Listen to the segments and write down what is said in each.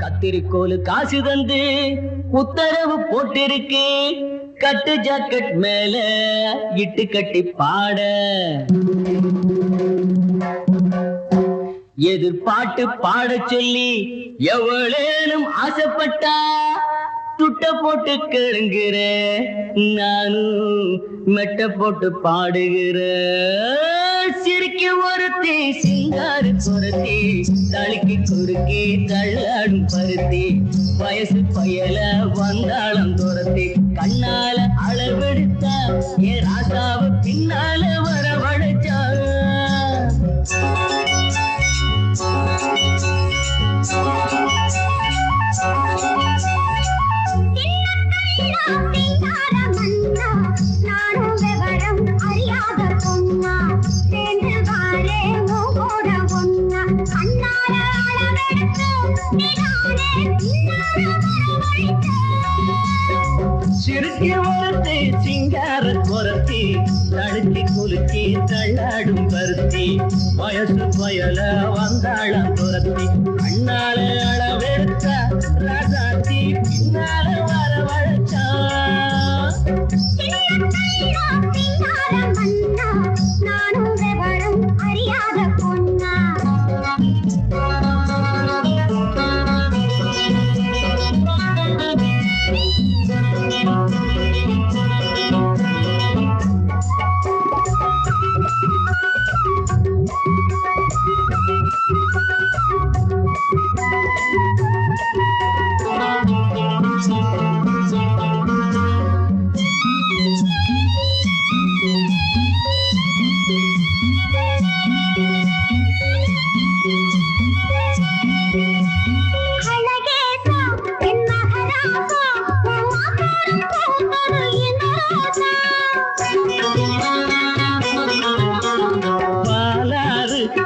கத்திரிக்கோலு காசு தந்து உத்தரவு போட்டிருக்கு. கட்டு ஜாக்கெட் மேல இட்டு கட்டி பாட. எதிர்பாட்டு பாட சொல்லி எவ்வளேனும் ஆசைப்பட்டா. துட்ட போட்டு கேளுங்கிற நானும் மெட்ட போட்டு பாடுகிற. ஒருத்தே சிங்காரு பொருத்தே. தளிக்கு குறுக்கே தள்ளாடும் பருத்தே. வயசு பயல வந்தாளம் துரத்தே. கண்ணால அளவெடுத்தா ஏ ராசாவ பின்னால வர சிறுக்கி ஒருத்தி சிங்கார குரத்தி தடுக்கி குலுக்கி தள்ளாடும் பருத்தி வயசு வயல வந்தாளம் துரத்தி அண்ணாலே அழ Thank you.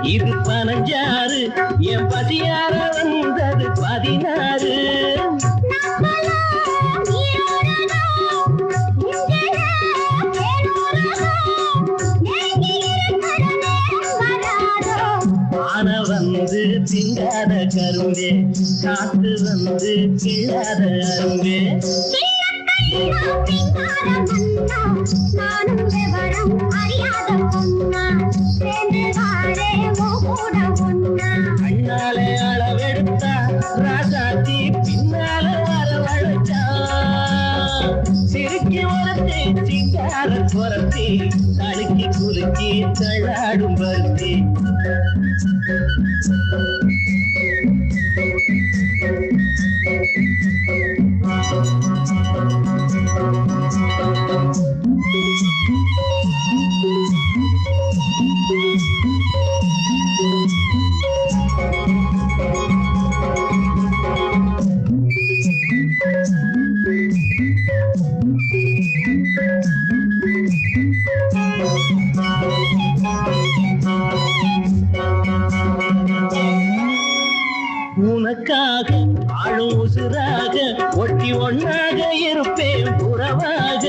இது பதினஞ்சாறு என் பசியார வந்தது பதினாறு. ஆன வந்து திங்காத கரும்பே காத்து வந்து கிள்ளாத அரும்பே. கண்ணாலே அளவெடுத்தா ராசாத்தி பின்னால வரவழைச்சா. சிரிக்கி உரத்தி சிங்கார குலுக்கி தள்ளாடும் பருத்தி. உசுராக ஒட்டி ஒன்னாக இருப்பேன் உறவாக.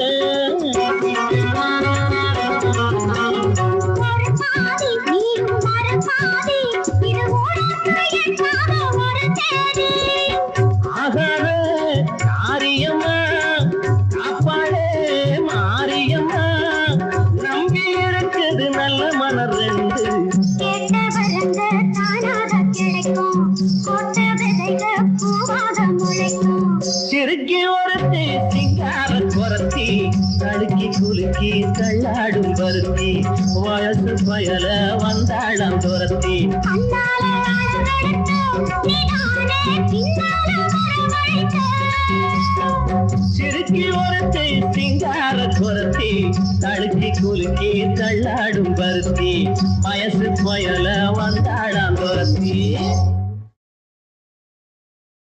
ஆகாத காரியம்மா காப்பாளே மாரியம்மா நம்பி இருக்குது நல்ல மலர் ரெண்டு. சிறுக்கி தடுக்கி குலுக்கி தள்ளாடும் பருத்தி வயசு பயல வந்தாளம் துரத்தி. சிறுக்கி ஒருத்தி சிங்கார குரத்தி தடுக்கி குலுக்கி தள்ளாடும் பருத்தி வயசு பயல வந்தாளம் துரத்தி.